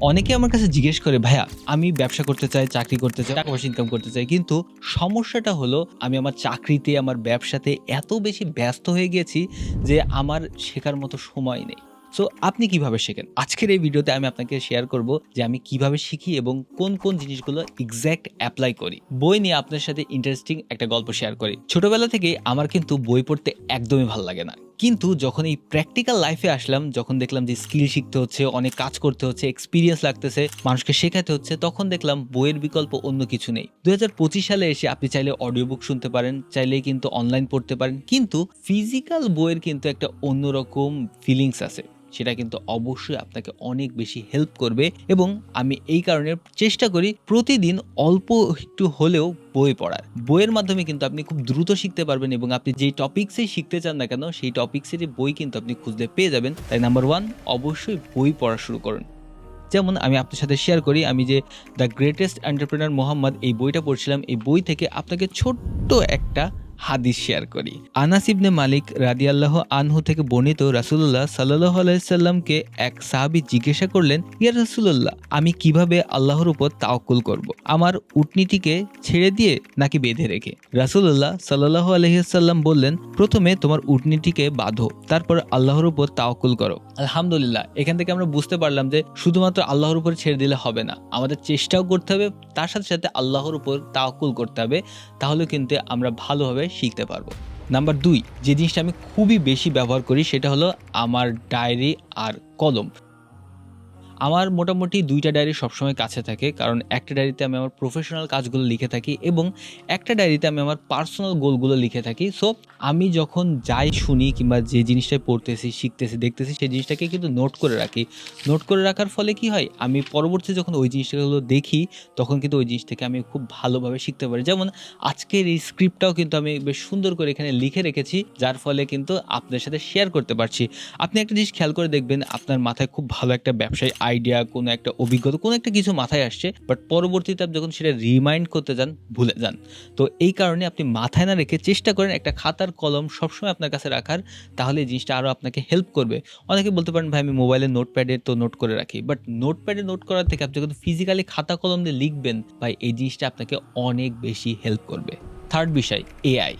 অনেকে আমার কাছে জিজ্ঞেস করে, ভাইয়া, আমি ব্যবসা করতে চাই, চাকরি করতে চাই, টাকা পয়সা ইনকাম করতে চাই, কিন্তু সমস্যাটা হলো আমি আমার চাকরিতে, আমার ব্যবসাতে এত বেশি ব্যস্ত হয়ে গেছি যে আমার শেখার মতো সময় নেই। সো আপনি কীভাবে শেখেন? আজকের এই ভিডিওতে আমি আপনাকে শেয়ার করব যে আমি কীভাবে শিখি এবং কোন কোন জিনিসগুলো এক্স্যাক্ট অ্যাপ্লাই করি। বই নিয়ে আপনার সাথে ইন্টারেস্টিং একটা গল্প শেয়ার করি। ছোটবেলা থেকে আমার কিন্তু বই পড়তে একদমই ভালো লাগে না। কিন্তু যখন এই প্র্যাকটিক্যাল লাইফে আসলাম, যখন দেখলাম যে স্কিল শিখতে হচ্ছে, অনেক কাজ করতে হচ্ছে এক্সপিরিয়েন্স লাগতেছে, মানুষকে শেখাতে হচ্ছে, তখন দেখলাম বইয়ের বিকল্প অন্য কিছু নেই। দুই হাজার পঁচিশ সালে এসে আপনি চাইলে অডিও বুক শুনতে পারেন চাইলে কিন্তু অনলাইন পড়তে পারেন, কিন্তু ফিজিক্যাল বইয়ের কিন্তু একটা অন্যরকম ফিলিংস আছে। সেটা কিন্তু অবশ্যই আপনাকে অনেক বেশি হেল্প করবে এবং আমি এই কারণে চেষ্টা করি প্রতিদিন অল্প একটু হলেও বই পড়ার। বইয়ের মাধ্যমে কিন্তু আপনি খুব দ্রুত শিখতে পারবেন এবং আপনি যেই টপিক্সে শিখতে চান না কেন, সেই টপিক্সেরই বই কিন্তু আপনি খুঁজলে পেয়ে যাবেন। তাই নাম্বার ওয়ান অবশ্যই বই পড়া শুরু করুন। যেমন আমি আপনার সাথে শেয়ার করি, আমি যে দ্য গ্রেটেস্ট এন্টারপ্রেনার মোহাম্মদ এই বইটা পড়ছিলাম, এই বই থেকে আপনাকে ছোট্ট একটা হাদিস শেয়ার করি। আনাস ইবনে মালিক রাদিয়াল্লাহ আনহু থেকে বর্ণিত রাসুল্লাহ সাল্লাহ আলাইসাল্লামকে এক সাহাবি জিজ্ঞাসা করলেন, ইয়া রাসুল্লাহ আমি কীভাবে আল্লাহর উপর তাওকুল করব। আমার উটনিটিকে ছেড়ে দিয়ে নাকি বেঁধে রেখে? রাসুল্লাহ সাল্লাহ আলহিসাল্লাম বললেন, প্রথমে তোমার উটনিটিকে বাঁধো, তারপর আল্লাহর উপর তাওকুল করো। আলহামদুলিল্লাহ, এখান থেকে আমরা বুঝতে পারলাম যে শুধুমাত্র আল্লাহর উপর ছেড়ে দিলে হবে না, আমাদের চেষ্টাও করতে হবে, তার সাথে সাথে আল্লাহর উপর তাওকুল করতে হবে, তাহলে কিন্তু আমরা ভালোভাবে শিখতে পারব। নাম্বার দুই, যে জিনিসটা আমি খুবই বেশি ব্যবহার করি সেটা হলো আমার ডায়েরি আর কলম। আমার মোটামুটি দুইটা ডায়েরি সবসময় কাছে থাকে, কারণ একটা ডায়েরিতে আমি আমার প্রফেশনাল কাজগুলো লিখে থাকি এবং একটা ডায়েরিতে আমি আমার পার্সোনাল গোলগুলো লিখে থাকি। সো আমি যখন যাই শুনি কিংবা যে জিনিসটা পড়তেছি, শিখতেছি, দেখতেছি, সেই জিনিসটাকে কিন্তু নোট করে রাখি। নোট করে রাখার ফলে কি হয়? আমি পরবর্তী যখন ওই জিনিসগুলো দেখি, তখন কিন্তু ওই জিনিস থেকে আমি খুব ভালোভাবে শিখতে পারি। যেমন আজকের এই স্ক্রিপ্টটাও কিন্তু আমি বেশ সুন্দর করে এখানে লিখে রেখেছি, যার ফলে কিন্তু আপনার সাথে শেয়ার করতে পারছি। আপনি একটা জিনিস খেয়াল করে দেখবেন, আপনার মাথায় খুব ভালো একটা ব্যবসায়ী আইডিয়া কোনো একটা অভিজ্ঞতা, কোনো একটা কিছু মাথায় আসছে বাট পরবর্তীতে আপনি যখন সেটা রিমাইন্ড করতে যান, ভুলে যান। তো এই কারণে আপনি মাথায় না রেখে চেষ্টা করেন একটা খাতার কলম সবসময় আপনার কাছে রাখার, তাহলে এই জিনিসটা আরও আপনাকে হেল্প করবে। অনেকে বলতে পারেন, ভাই, আমি মোবাইলে নোটপ্যাডে তো নোট করে রাখি। বাট নোটপ্যাডে নোট করার থেকে আপনি যখন ফিজিক্যালি খাতা কলম দিয়ে লিখবেন, ভাই, এই জিনিসটা আপনাকে অনেক বেশি হেল্প করবে। থার্ড বিষয় এআই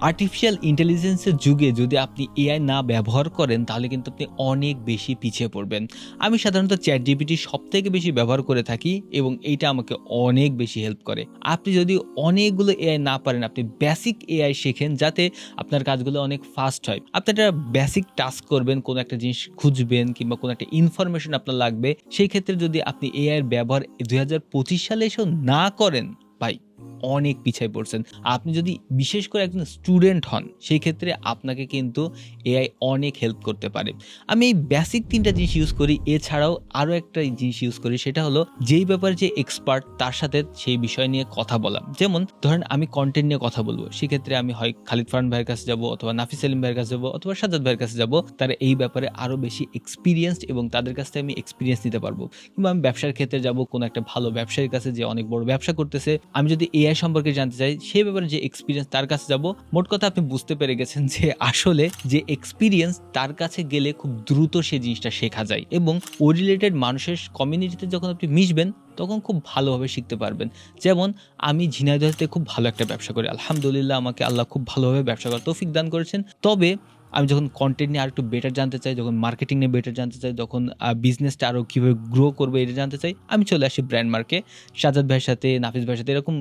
আর্টিফিশিয়াল ইন্টেলিজেন্সের যুগে যদি আপনি এআই না ব্যবহার করেন, তাহলে কিন্তু আপনি অনেক বেশি পিছিয়ে পড়বেন। আমি সাধারণত চ্যাট জিপিটি সব থেকে বেশি ব্যবহার করে থাকি এবং এইটা আমাকে অনেক বেশি হেল্প করে। আপনি যদি অনেকগুলো এআই না পারেন, আপনি বেসিক এআই শেখেন যাতে আপনার কাজগুলো অনেক ফাস্ট হয়। আপনি একটা বেসিক টাস্ক করবেন, কোনো একটা জিনিস খুঁজবেন কিংবা কোনো একটা ইনফরমেশন আপনার লাগবে, সেই ক্ষেত্রে যদি আপনি এআই এর ব্যবহার দুই হাজার পঁচিশ সালে এসেও না করেন, ভাই অনেক পিছিয়ে পড়ছেন। আপনি যদি বিশেষ করে একজন স্টুডেন্ট হন সেই ক্ষেত্রে আপনাকে কিন্তু এআই অনেক হেল্প করতে পারে। আমি এই বেসিক তিনটা জিনিস ইউজ করি, এছাড়াও আরও একটা জিনিস ইউজ করি, সেটা হলো যেই ব্যাপারে যে এক্সপার্ট তার সাথে সেই বিষয় নিয়ে কথা বলা। যেমন ধরেন আমি কন্টেন্ট নিয়ে কথা বলব, সেক্ষেত্রে আমি হয় খালিদ ফারহান ভাইয়ের কাছে যাব, অথবা নাফিস সেলিম ভাইয়ের কাছে যাব, অথবা সাজাদ ভাইয়ের কাছে যাব, তারা এই ব্যাপারে আরও বেশি এক্সপিরিয়েন্সড এবং তাদের কাছ থেকে আমি এক্সপিরিয়েন্স নিতে পারব। কিংবা আমি ব্যবসার ক্ষেত্রে যাব, কোনো একটা ভালো ব্যবসায়ীর কাছে যে অনেক বড় ব্যবসা করতেছে, আমি যদি এআই সম্পর্কে জানতে চাই, সেই ব্যাপারে যে এক্সপিরিয়েন্স তার কাছে যাব, মোট কথা আপনি বুঝতে পেরে গেছেন যে আসলে যে এক্সপিরিয়েন্স তার কাছে গেলে খুব দ্রুত সে জিনিসটা শেখা যায় এবং ও রিলেটেড মানুষের কমিউনিটিতে যখন আপনি মিশবেন, তখন খুব ভালোভাবে শিখতে পারবেন। যেমন, আমি ঝিনাইদহতে খুব ভালো একটা ব্যবসা করি। আলহামদুলিল্লাহ, আমাকে আল্লাহ খুব ভালোভাবে ব্যবসা করার তৌফিক দান করেছেন। তবে আমি যখন কন্টেন্ট নিয়ে আরেকটু বেটার জানতে চাই, যখন মার্কেটিং নিয়ে বেটার জানতে চাই, যখন বিজনেসটা আরও কীভাবে গ্রো করবে এটা জানতে চাই, আমি চলে আসি ব্র্যান্ড মার্কে সাজাদ ভাইয়ের সাথে, নাফিস ভাইয়ের সাথে এরকম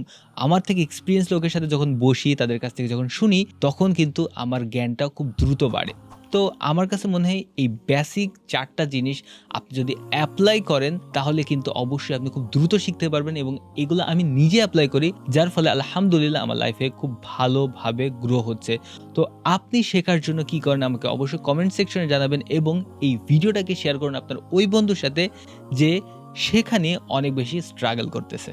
আমার থেকে এক্সপিরিয়েন্স লোকের সাথে যখন বসি, তাদের কাছ থেকে যখন শুনি, তখন কিন্তু আমার জ্ঞানটা খুব দ্রুত বাড়ে। তো আমার কাছে মনে হয় এই বেসিক চারটা জিনিস আপনি যদি অ্যাপ্লাই করেন, তাহলে কিন্তু অবশ্যই আপনি খুব দ্রুত শিখতে পারবেন এবং এগুলো আমি নিজে অ্যাপ্লাই করি, যার ফলে আলহামদুলিল্লাহ আমার লাইফে খুব ভালোভাবে গ্রো হচ্ছে। তো আপনি শেখার জন্য কি করেন আমাকে অবশ্যই কমেন্ট সেকশনে জানাবেন এবং এই ভিডিওটাকে শেয়ার করুন আপনার ওই বন্ধুর সাথে যে সেখানে অনেক বেশি স্ট্রাগল করতেছে।